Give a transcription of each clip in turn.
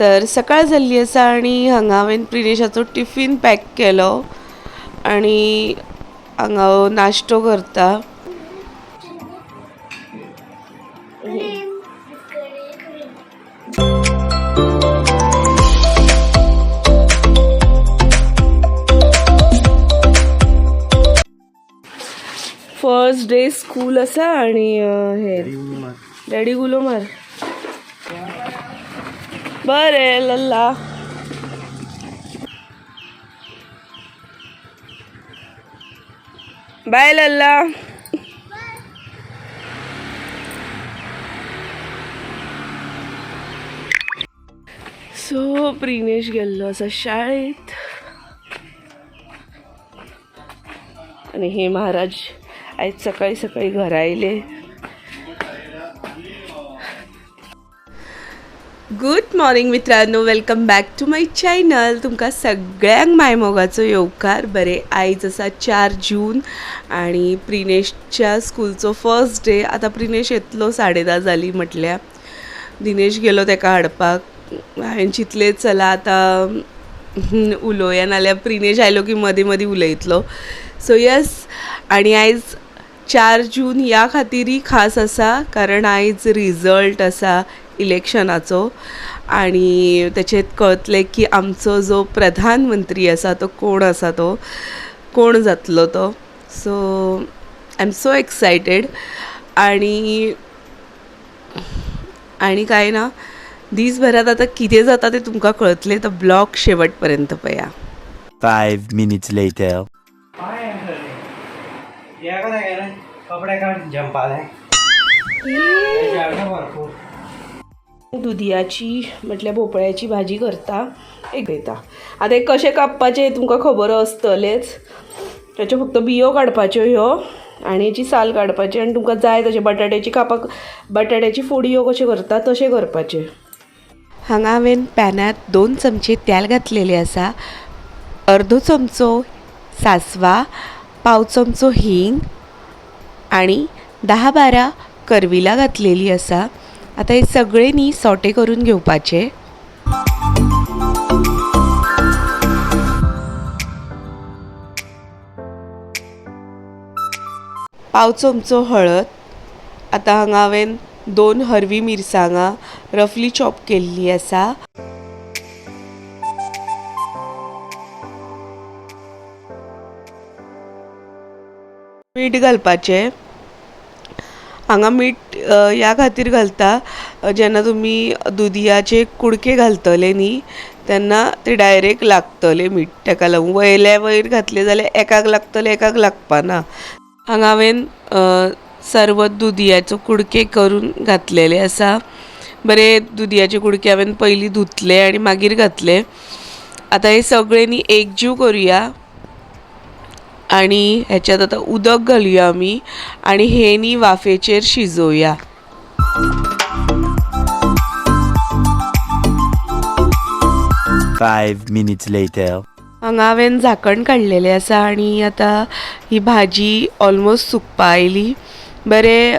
तर सकाळ जाल्ली आसा आनी हांगा हांवें प्रिनेशाचो टिफीन पॅक केलो आनी हांगा हांव नाश्तो करता. फर्स्ट डे स्कूल आसा आनी अ, हे डॅडी उलो मार बरें लल्ला. बाय लल्ला. सो प्रिनेश गेल्लो आसा शाळेत. आणि हे महाराज आज सकाळी सकाळी घरा आयले गुड मॉर्निंग मित्रांनो. Welcome back to my channel तुमकां सगळ्यांक मायमोगाचो येवकार बरें आयज आसा चार जून आणि प्रिनेशच्या स्कूलचो फर्स्ट डे आतां प्रिनेश येतलो साडे धा जाली म्हटल्यार दिनेश गेलो तेका हाडपाक. हांवें चिंतलें चला आतां उलोवया नाल्यार प्रिनेश आयलो की मदीं मदीं उलयतलो. सो यस आणि आयज चार जून ह्या खातीरय खास आसा कारण आयज रिजल्ट आसा इलेक्शनाचो. आणि त्याचेत कळतलें की आमचो जो प्रधानमंत्री आसा तो कोण आसा तो कोण जातलो तो. So I am so excited आणि आणि काय ना दिसभरात आता कितें जाता तें तुमकां कळतलें तर ब्लॉग शेवटपर्यंत पया. Five minutes later. या का नाही गेलं कपडे काढ जंपाले भरपूर. दुदयाची म्हटल्यार भोपळ्याची भाजी करता एक येता आतां हे कशें कापपाचें तुमकां खबर आसतलेच ताच्यो फक्त बियो काडपाच्यो ह्यो आनी हेची साल काडपाची आनी तुमकां जाय तशें बटाट्याची कापाक बटाट्याची फोडयो हो कशें करता तशें करपाचें. हांगा हांवें पॅनांत दोन चमचे तेल घातलेले आसा. अर्दो चमचो सासवा पाव चमचो हींग आणि दहा बारा करविलां घातलेली आसा. आतां हे सगळे न्ही सोटे करून घेवपाचे पाव चमचो हळद आतां हांगा हांवें दोन हरवी मिरसांगां रफली चॉप केल्ली आसा. मीठ घालपाचें. हांगा मीठ ह्या खातीर घालता. जेन्ना तुमी दुदयाचे कुडके घालतले न्ही तेन्ना ते डायरेक्ट लागतले मीठ. ताका लागून वयल्या वयर घातले जाल्यार एकाक लागतले एकाक लागपाना. हांगा हांवें अ, सरबत दुदयाचो कुडके करून घातलेले आसा. बरे दुदयाचे कुडके हांवें पयलीं धुतले आनी मागीर घातले. आतां हे सगळे न्ही एकजीव करुया. आणि ह्याच्यात आता उदक घालूया आमी आणि हे न्ही वाफेचेर शिजोवया Five minutes later. हांगा हांवें झाकण काडलेलें आसा आनी आतां ही भाजी ऑलमोस्ट सुकपा आयली बरें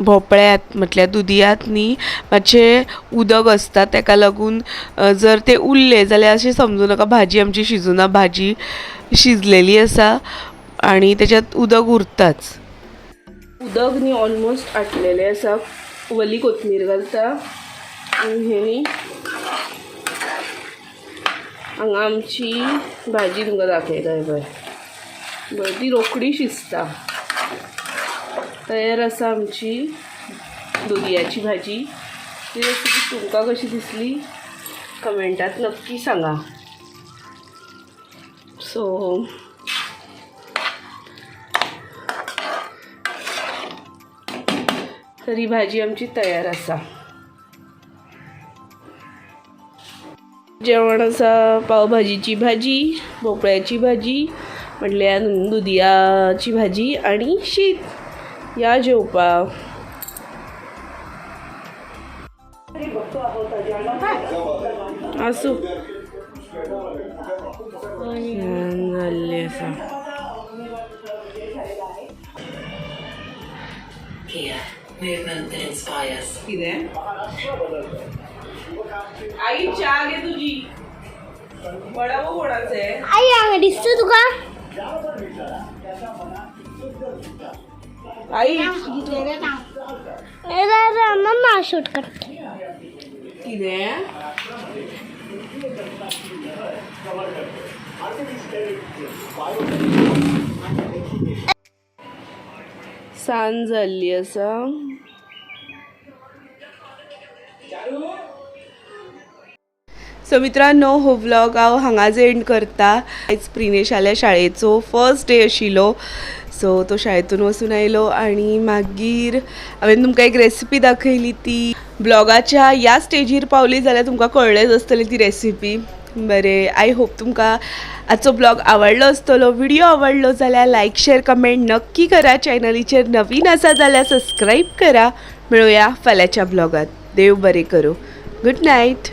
भोपळ्यात म्हटल्यार दुदयात न्ही मातशें उदक आसता ताका लागून जर ते उरले जाल्यार अशें समजूं नाका भाजी आमची शिजना भाजी शिजलेली आसा आणि त्याच्यात उदक उरताच. उदक न्ही ऑलमोस्ट आटलेलें आसा वली कोथमीर घालता. आनी हे न्ही हांगा आमची भाजी तुमकां दाखयता हे पळय ती रोखडी शिजता. तयार आसा आमची दुदयाची भाजी. ती रेसिपी तुमकां कशी दिसली? कमेंटात नक्की सांगा. सो तर ही भाजी आमची तयार आसा जेवण आसा पावभाजीची भाजी भोपळ्याची भाजी म्हटल्या दुदयाची भाजी आणि शीत. या movement that inspires. कितें आई चहा घे तुझी. वडापाव कोणाचं? आहे आई हांगा दिसता तुका? आई. मम्मा शूट करते सांज जाल्ली आसा सो मित्रांनो हो व्लॉग हांव हांगाच एंड करता. आयज प्रिनेश आल्या शाळेचो फर्स्ट डे आशिल्लो सो तो शाळेतून वचून आयलो आनी मागीर हांवें तुमकां एक रेसिपी दाखयली ती. ब्लॉगाच्या ह्या स्टेजीर पावली जाल्यार तुमकां कळ्ळेंच आसतलें ती रेसिपी बरें आय होप तुमकां आजचो ब्लॉग आवडलो आसतलो. व्हिडिओ आवडलो जाल्यार लायक शेअर कमेंट नक्की करा. चॅनलीचेर नवीन आसा जाल्यार सबस्क्राईब करा. मेळुया फाल्यांच्या ब्लॉगात. देव बरें करूं. Good night